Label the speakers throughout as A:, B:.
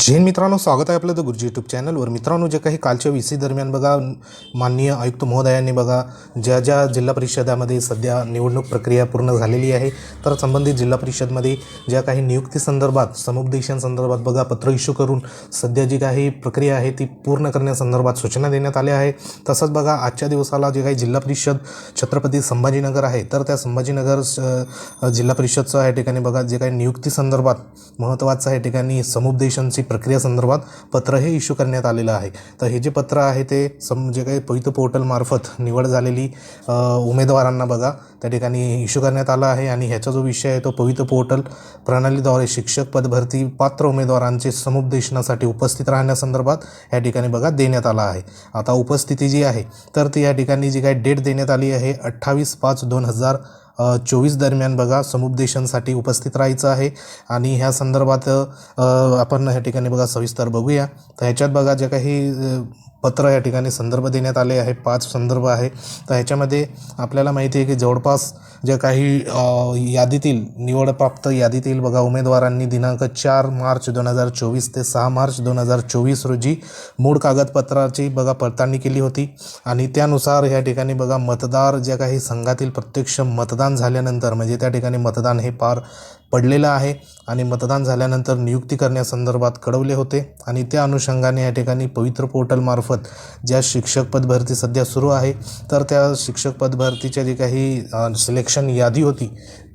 A: जैन मित्रांनो स्वागत आहे आपलं द गुरुजी यूट्यूब चॅनलवर मित्रांनो जे काही कालच्या वी सी दरम्यान बघा माननीय आयुक्त महोदयांनी बघा ज्या ज्या जिल्हा परिषदामध्ये सध्या निवडणूक प्रक्रिया पूर्ण झालेली आहे तर संबंधित जिल्हा परिषदमध्ये ज्या काही नियुक्ती संदर्भात समुपदेशांसंदर्भात बघा पत्र इश्यू करून सध्या जी काही प्रक्रिया आहे ती पूर्ण करण्यासंदर्भात सूचना देण्यात आल्या आहे. तसंच बघा आजच्या दिवसाला जे काही जिल्हा परिषद छत्रपती संभाजीनगर आहे तर त्या संभाजीनगर स- जिल्हा परिषदचं या ठिकाणी बघा जे काही नियुक्ती संदर्भात महत्त्वाचं या ठिकाणी समुपदेशांची प्रक्रिया संदर्भात पत्र हे इश्यू करण्यात आलेलं आहे. तर हे जे पत्र आहे ते सम जे काही पवित्र पोर्टलमार्फत निवड झालेली उमेदवारांना बघा. त्या ठिकाणी इश्यू करण्यात आला आहे आणि ह्याचा जो विषय आहे तो पवित्र पोर्टल प्रणालीद्वारे शिक्षक पदभरती पात्र उमेदवारांचे समुपदेशनासाठी उपस्थित राहण्यासंदर्भात या ठिकाणी बघा देण्यात आला आहे. आता उपस्थिती जी आहे तर ती या ठिकाणी जी काही डेट देण्यात आली आहे अठ्ठावीस पाच दोन हजार चोवीस दरम्यान बघा समुपदेशनसाठी उपस्थित राहायचं आहे. आणि ह्या संदर्भात आपण ह्या ठिकाणी बघा सविस्तर बघूया. तर ह्याच्यात बघा जे काही पत्र या ठिकाणी संदर्भ देण्यात आले आहे पाच संदर्भ आहे तर ह्याच्यामध्ये आपल्याला माहिती आहे की जवळपास जे काही यादीतील निवडप्राप्त यादीतील बघा उमेदवारांनी दिनांक चार मार्च दोन हजार चोवीस ते सहा मार्च दोन हजार चोवीस रोजी मूळ कागदपत्राची बघा पडताळणी केली होती. आणि त्यानुसार ह्या ठिकाणी बघा मतदार ज्या काही संघातील प्रत्यक्ष मतदान झाल्यानंतर म्हणजे त्या ठिकाणी मतदान हे पार पडलेलं आहे आणि मतदान झाल्यानंतर नियुक्ती करण्यासंदर्भात कळवले होते. आणि त्या अनुषंगाने या ठिकाणी पवित्र पोर्टलमार्फत ज्या शिक्षक पद भरती सध्या सुरू आहे तर त्या शिक्षक पदभरतीच्या जी काही सिलेक्शन यादी होती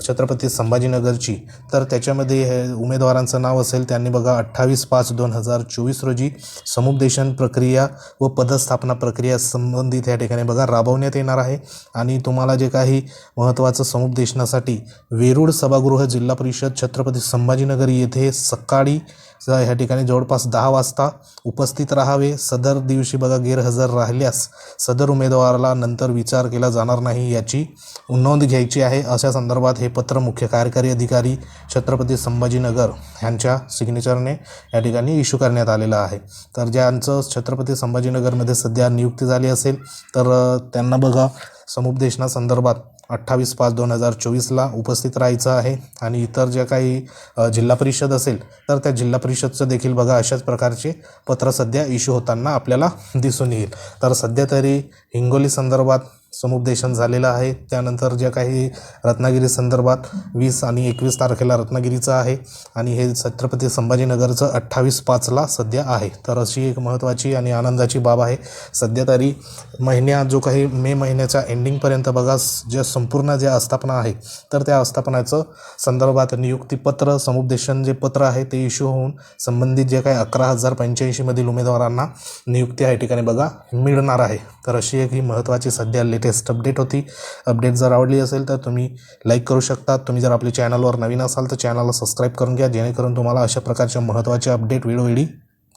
A: छत्रपती संभाजीनगरची तर त्याच्यामध्ये हे उमेदवारांचं नाव असेल त्यांनी बघा अठ्ठावीस पाच दोन हजार चोवीस रोजी समुपदेशन प्रक्रिया व पदस्थापना प्रक्रिया संबंधित या ठिकाणी बघा राबवण्यात येणार आहे. आणि तुम्हाला जे काही महत्त्वाचं समुपदेशनासाठी वेरूळ सभागृह जिल्हा परिषद छत्रपती संभाजीनगर येथे सकाळी ह्या ठिकाणी जवळपास दहा वाजता उपस्थित राहावे. सदर दिवशी बघा गैरहजर राहिल्यास सदर उमेदवाराला नंतर विचार केला जाणार नाही याची नोंद घ्यायची आहे. अशा संदर्भात हे पत्र मुख्य कार्यकारी अधिकारी छत्रपती संभाजीनगर ह्यांच्या सिग्नेचरने या ठिकाणी इश्यू करण्यात आलेलं आहे. तर ज्यांचं छत्रपती संभाजीनगरमध्ये सध्या नियुक्ती झाली असेल तर त्यांना बघा. समुपदेशनासंदर्भात अठ्ठावीस पाच दोन हजार चोवीसला उपस्थित राहायचं आहे. आणि इतर ज्या काही जिल्हा परिषद असेल तर त्या जिल्हा परिषदचं देखील बघा अशाच प्रकारचे पत्र सध्या इश्यू होताना आपल्याला दिसून येईल. तर सध्या तरी हिंगोली संदर्भात समुपदेशन झालेलं आहे. त्यानंतर ज्या काही रत्नागिरी संदर्भात वीस आणि एकवीस तारखेला रत्नागिरीचं आहे. आणि हे छत्रपती संभाजीनगरचं अठ्ठावीस पाचला सध्या आहे. तर अशी एक महत्त्वाची आणि आनंदाची बाब आहे. सध्या तरी महिन्या जो काही मे महिन्याच्या एंडिंगपर्यंत बघा स- संपूर्ण जे आस्थापना आहे तर त्या आस्थापनाचं संदर्भात नियुक्तीपत्र समुपदेशन जे पत्र आहे ते इश्यू होऊन संबंधित जे काही अकरा हजार पंच्याऐंशीमधील उमेदवारांना नियुक्ती या ठिकाणी बघा मिळणार आहे. तर अशी एक ही महत्त्वाची सध्या लेटेस्ट अपडेट होती. अपडेट जर आवडली असेल तर तुम्ही लाईक करू शकता. तुम्ही जर आपल्या चॅनलवर नवीन असाल तर चॅनलला सबस्क्राईब करून घ्या. जेणेकरून तुम्हाला अशा प्रकारच्या महत्त्वाचे अपडेट वेळोवेळी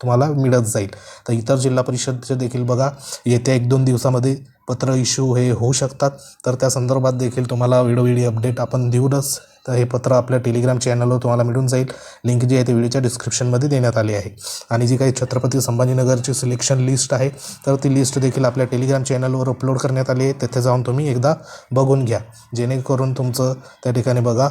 A: तुम्हाला मिळत जाईल. तर इतर जिल्हा परिषदचे देखील बघा. येत्या एक दोन दिवसामध्ये पत्र इश्यू हे होऊ शकतात. तर त्या संदर्भात देखील तुम्हाला वेळोवेळी अपडेट आपण देऊनच तर हे पत्र आपल्या टेलिग्राम चॅनलवर तुम्हाला मिळून जाईल. लिंक जी आहे ती व्हिडिओच्या डिस्क्रिप्शनमध्ये देण्यात आली आहे. आणि जी काही छत्रपती संभाजीनगरची सिलेक्शन लिस्ट आहे तर ती लिस्ट देखील आपल्या टेलिग्राम चॅनलवर अपलोड करण्यात आली आहे. तेथे जाऊन तुम्ही एकदा बघून घ्या. जेणेकरून तुमचं त्या ठिकाणी बघा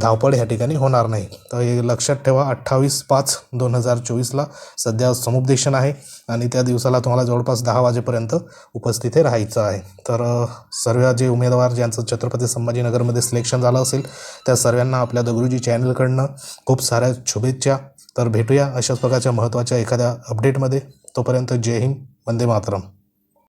A: धावपळ ह्या ठिकाणी होणार नाही. तर हे लक्षात ठेवा अठ्ठावीस पाच दोन हजार चोवीसला सध्या समुपदेशन आहे. आणि त्या दिवसाला तुम्हाला जवळपास दहा वाजेपर्यंत उपस्थित राहायचं आहे. तर सर्व जे उमेदवार ज्यांचं छत्रपती संभाजीनगरमध्ये सिलेक्शन झालं असेल त्या सर्वांना आपल्या दगडूजी चॅनलकडनं खूप साऱ्या शुभेच्छा. तर भेटूया अशाच प्रकारच्या महत्त्वाच्या एखाद्या अपडेटमध्ये तोपर्यंत जय हिंद वंदे मातरम.